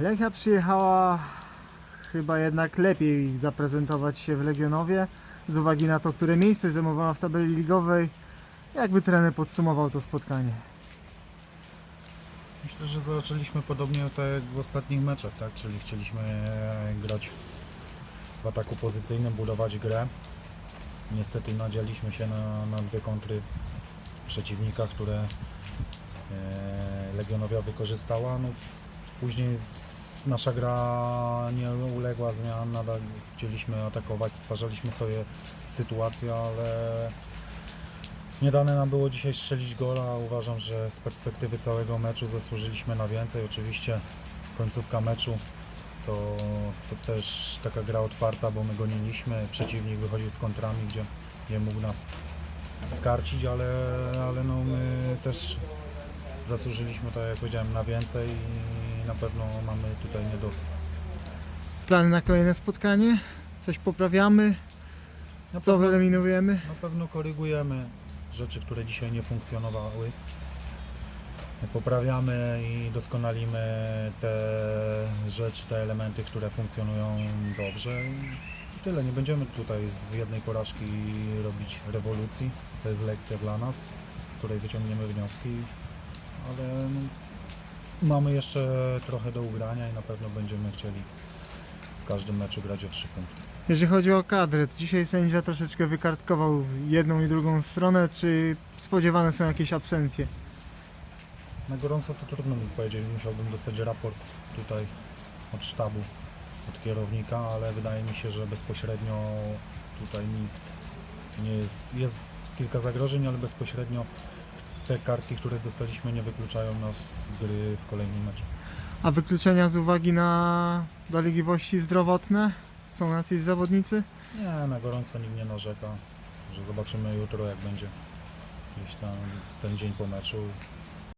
Lechia przyjechała chyba jednak lepiej zaprezentować się w Legionowie z uwagi na to, które miejsce zajmowała w tabeli ligowej. Jakby trener podsumował to spotkanie? Myślę, że zaczęliśmy podobnie tak jak w ostatnich meczach, tak? Czyli chcieliśmy e, grać w ataku pozycyjnym, budować grę. Niestety nadzieliśmy się na, na dwie kontry przeciwnika, które e, Legionowia wykorzystała. No, później z, nasza gra nie uległa zmian, nadal chcieliśmy atakować, stwarzaliśmy sobie sytuację, ale nie dane nam było dzisiaj strzelić gola. Uważam, że z perspektywy całego meczu zasłużyliśmy na więcej. Oczywiście końcówka meczu to, to też taka gra otwarta, bo my goniliśmy. Przeciwnik wychodził z kontrami, gdzie, gdzie mógł nas skarcić, ale, ale no my też zasłużyliśmy, tak jak powiedziałem, na więcej i na pewno mamy tutaj niedosyt. Plany na kolejne spotkanie? Coś poprawiamy? Na Co wyeliminujemy? Na pewno korygujemy rzeczy, które dzisiaj nie funkcjonowały. Poprawiamy i doskonalimy te rzeczy, te elementy, które funkcjonują dobrze. I tyle. Nie będziemy tutaj z jednej porażki robić rewolucji. To jest lekcja dla nas, z której wyciągniemy wnioski. Ale no, mamy jeszcze trochę do ugrania i na pewno będziemy chcieli w każdym meczu grać o trzy punkty. Jeżeli chodzi o kadrę, to dzisiaj sędzia troszeczkę wykartkował jedną i drugą stronę, czy spodziewane są jakieś absencje? Na gorąco to trudno mi powiedzieć, musiałbym dostać raport tutaj od sztabu, od kierownika, ale wydaje mi się, że bezpośrednio tutaj nikt nie jest, jest kilka zagrożeń, ale bezpośrednio te kartki, które dostaliśmy nie wykluczają nas z gry w kolejnym meczu. A wykluczenia z uwagi na dolegliwości zdrowotne? Są jacyś zawodnicy? Nie, na gorąco nikt nie narzeka, że zobaczymy jutro jak będzie gdzieś tam ten dzień po meczu.